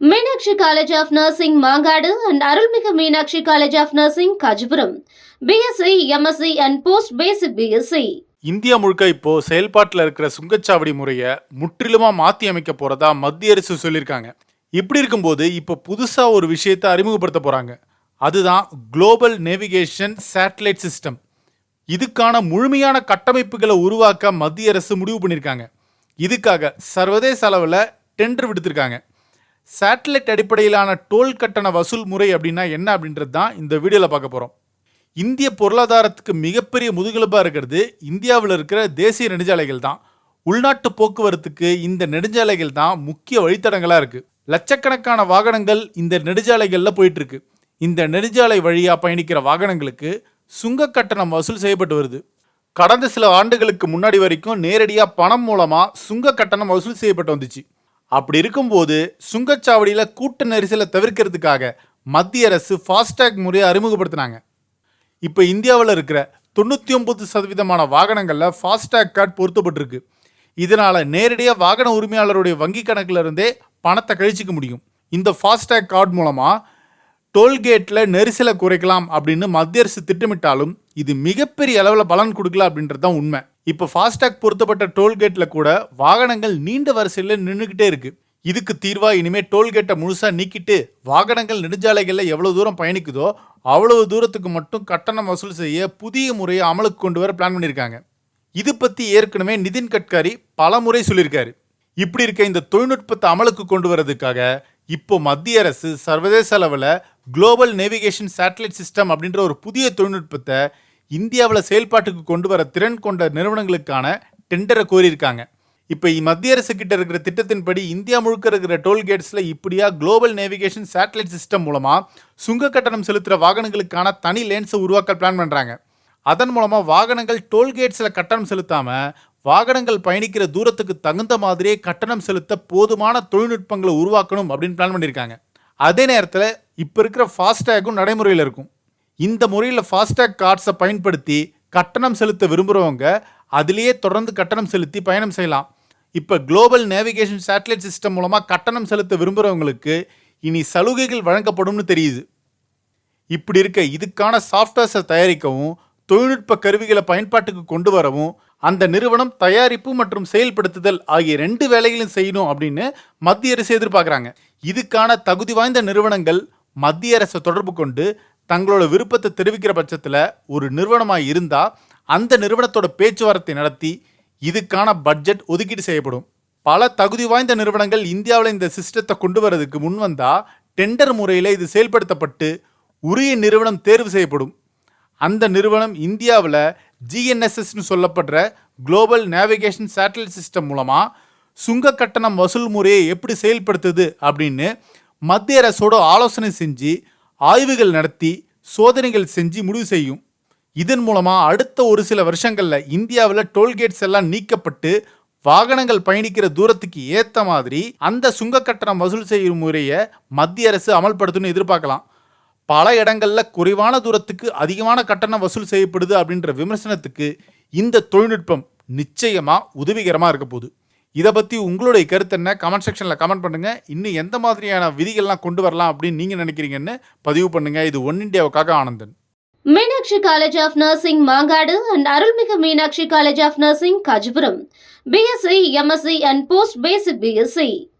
Meenakshi college of nursing Mangadu and அருள்மிகு Meenakshi college of nursing Kanchipuram. BSc MSc and post basic BSc India முழுக்க இப்போ செயல்பாட்டில் இருக்கிற சுங்கச்சாவடி முறையை முற்றிலுமா மாற்றி அமைக்க போறதா மத்திய அரசு சொல்லியிருக்காங்க. இப்படி இருக்கும்போது இப்போ புதுசாக ஒரு விஷயத்தை அறிமுகப்படுத்த போகிறாங்க அதுதான் குளோபல் நேவிகேஷன் சேட்டலைட் சிஸ்டம் இதுக்கான முழுமையான கட்டமைப்புகளை உருவாக்க மத்திய அரசு முடிவு பண்ணியிருக்காங்க. இதுக்காக சர்வதேச அளவில் டெண்டர் விடுத்திருக்காங்க. சேட்டலைட் அடிப்படையிலான டோல் கட்டண வசூல் முறை அப்படின்னா என்ன அப்படின்றது தான் இந்த வீடியோவில் பார்க்க போகிறோம் இந்திய பொருளாதாரத்துக்கு மிகப்பெரிய முதுகெலும்பாக இருக்கிறது இந்தியாவில் இருக்கிற தேசிய நெடுஞ்சாலைகள் தான். உள்நாட்டு போக்குவரத்துக்கு இந்த நெடுஞ்சாலைகள் தான் முக்கிய வழித்தடங்களாக இருக்குது லட்சக்கணக்கான வாகனங்கள் இந்த நெடுஞ்சாலைகளில் போயிட்டுருக்கு. இந்த நெடுஞ்சாலை வழியாக பயணிக்கிற வாகனங்களுக்கு சுங்க கட்டணம் வசூல் செய்யப்பட்டு வருது. கடந்த சில ஆண்டுகளுக்கு முன்னாடி வரைக்கும் நேரடியாக பணம் மூலமாக சுங்க கட்டணம் வசூல் செய்யப்பட்டு வந்துச்சு. அப்படி இருக்கும்போது சுங்கச்சாவடியில் கூட்ட நெரிசலை தவிர்க்கிறதுக்காக மத்திய அரசு ஃபாஸ்டேக் முறையை அறிமுகப்படுத்தினாங்க. இப்போ இந்தியாவில் இருக்கிற தொண்ணூற்றி ஒம்பது சதவீதமான வாகனங்களில் ஃபாஸ்டேக் கார்டு பொருத்தப்பட்டிருக்கு. இதனால் நேரடியாக வாகன உரிமையாளருடைய வங்கி கணக்கிலிருந்தே பணத்தை கழிச்சிக்க முடியும். இந்த ஃபாஸ்டேக் கார்டு மூலமாக டோல்கேட்டில் நெரிசலை குறைக்கலாம் அப்படின்னு மத்திய அரசு திட்டமிட்டாலும் இது மிகப்பெரிய அளவில் பலன் கொடுக்கல அப்படின்றது தான் உண்மை. இப்போ ஃபாஸ்டேக் பொருத்தப்பட்ட டோல்கேட்டில் கூட வாகனங்கள் நீண்ட வரிசையில் நின்றுக்கிட்டே இருக்கு. இதுக்கு தீர்வா இனிமே டோல்கேட்டை முழுசா நீக்கிட்டு வாகனங்கள் நெடுஞ்சாலைகளில் எவ்வளவு தூரம் பயணிக்குதோ அவ்வளவு தூரத்துக்கு மட்டும் கட்டணம் வசூல் செய்ய புதிய முறையை அமலுக்கு கொண்டு வர பிளான் பண்ணியிருக்காங்க இது பத்தி ஏற்கனவே நிதின் கட்காரி பல முறை சொல்லியிருக்காரு. இப்படி இருக்க இந்த தொழில்நுட்பத்தை அமலுக்கு கொண்டு வரதுக்காக இப்போ மத்திய அரசு சர்வதேச அளவில் குளோபல் நேவிகேஷன் சேட்டலைட் சிஸ்டம் அப்படின்ற ஒரு புதிய தொழில்நுட்பத்தை இந்தியாவில் செயல்பாட்டுக்கு கொண்டு வர திறன் கொண்ட நிறுவனங்களுக்கான டெண்டரை கோரியிருக்காங்க. இப்போ மத்திய அரசு கிட்ட இருக்கிற திட்டத்தின்படி இந்தியா முழுக்க இருக்கிற டோல்கேட்ஸில் இப்படியா குளோபல் நேவிகேஷன் சேட்டலைட் சிஸ்டம் மூலமாக சுங்க கட்டணம் செலுத்துகிற வாகனங்களுக்கான தனி லேன்ஸை உருவாக்க பிளான் பண்ணுறாங்க அதன் மூலமாக வாகனங்கள் டோல்கேட்ஸில் கட்டணம் செலுத்தாமல் வாகனங்கள் பயணிக்கிற தூரத்துக்கு தகுந்த மாதிரியே கட்டணம் செலுத்த போதுமான தொழில்நுட்பங்களை உருவாக்கணும் அப்படின்னு பிளான் பண்ணியிருக்காங்க. அதே நேரத்தில் இப்போ இருக்கிற ஃபாஸ்டேகும் நடைமுறையில் இருக்கும். இந்த முறையில் ஃபாஸ்டேக் கார்ட்ஸை பயன்படுத்தி கட்டணம் செலுத்த விரும்புகிறவங்க அதிலேயே தொடர்ந்து கட்டணம் செலுத்தி பயணம் செய்யலாம். இப்போ குளோபல் நேவிகேஷன் சேட்டலைட் சிஸ்டம் மூலமாக கட்டணம் செலுத்த விரும்புகிறவங்களுக்கு இனி சலுகைகள் வழங்கப்படும்னு தெரியுது. இப்படி இருக்க இதுக்கான சாஃப்ட்வேர்ஸை தயாரிக்கவும் தொழில்நுட்ப கருவிகளை பயன்பாட்டுக்கு கொண்டு வரவும் அந்த நிறுவனம் தயாரிப்பு மற்றும் செயல்படுத்துதல் ஆகிய ரெண்டு வேலைகளையும் செய்யணும் அப்படின்னு மத்திய அரசு எதிர்பார்க்குறாங்க. இதுக்கான தகுதி வாய்ந்த நிறுவனங்கள் மத்திய அரசை தொடர்பு கொண்டு தங்களோட விருப்பத்தை தெரிவிக்கிற பட்சத்தில் ஒரு நிறுவனமாக இருந்தால் அந்த நிறுவனத்தோட பேச்சுவார்த்தை நடத்தி இதுக்கான பட்ஜெட் ஒதுக்கீடு செய்யப்படும். பல தகுதி வாய்ந்த நிறுவனங்கள் இந்தியாவில் இந்த சிஸ்டத்தை கொண்டு வரதுக்கு முன் வந்தால் டெண்டர் முறையில் இது செயல்படுத்தப்பட்டு உரிய நிறுவனம் தேர்வு செய்யப்படும். அந்த நிறுவனம் இந்தியாவில் ஜிஎன்எஸ்எஸ்னு சொல்லப்படுற குளோபல் நேவிகேஷன் சேட்டலைட் சிஸ்டம் மூலமாக சுங்க கட்டணம் வசூல் முறையை எப்படி செயல்படுத்துது அப்படின்னு மத்திய அரசோட ஆலோசனை செஞ்சு ஆய்வுகள் நடத்தி சோதனைகள் செஞ்சு முடிவு செய்யும். இதன் மூலமாக அடுத்த ஒரு சில வருஷங்களில் இந்தியாவில் டோல்கேட்ஸ் எல்லாம் நீக்கப்பட்டு வாகனங்கள் பயணிக்கிற தூரத்துக்கு ஏற்ற மாதிரி அந்த சுங்க கட்டணம் வசூல் செய்யும் முறையை மத்திய அரசு அமல்படுத்தும்னு எதிர்பார்க்கலாம். பல இடங்களில் குறைவான தூரத்துக்கு அதிகமான கட்டணம் வசூல் செய்யப்படுது அப்படின்ற விமர்சனத்துக்கு இந்த தொழில்நுட்பம் நிச்சயமாக உதவிகரமாக இருக்க போகுது. இதை பற்றி உங்களுடைய கருத்து என்ன? கமெண்ட் செக்ஷனில் கமெண்ட் பண்ணுங்கள் இன்னும் எந்த மாதிரியான விதிகள்லாம் கொண்டு வரலாம் அப்படின்னு நீங்கள் நினைக்கிறீங்கன்னு பதிவு பண்ணுங்கள் இது one இண்டியாவுக்காக Anandan. Meenakshi college of nursing Mangadu and அருள்மிகு Meenakshi college of nursing Kanchipuram. BSc MSc and post basic BSc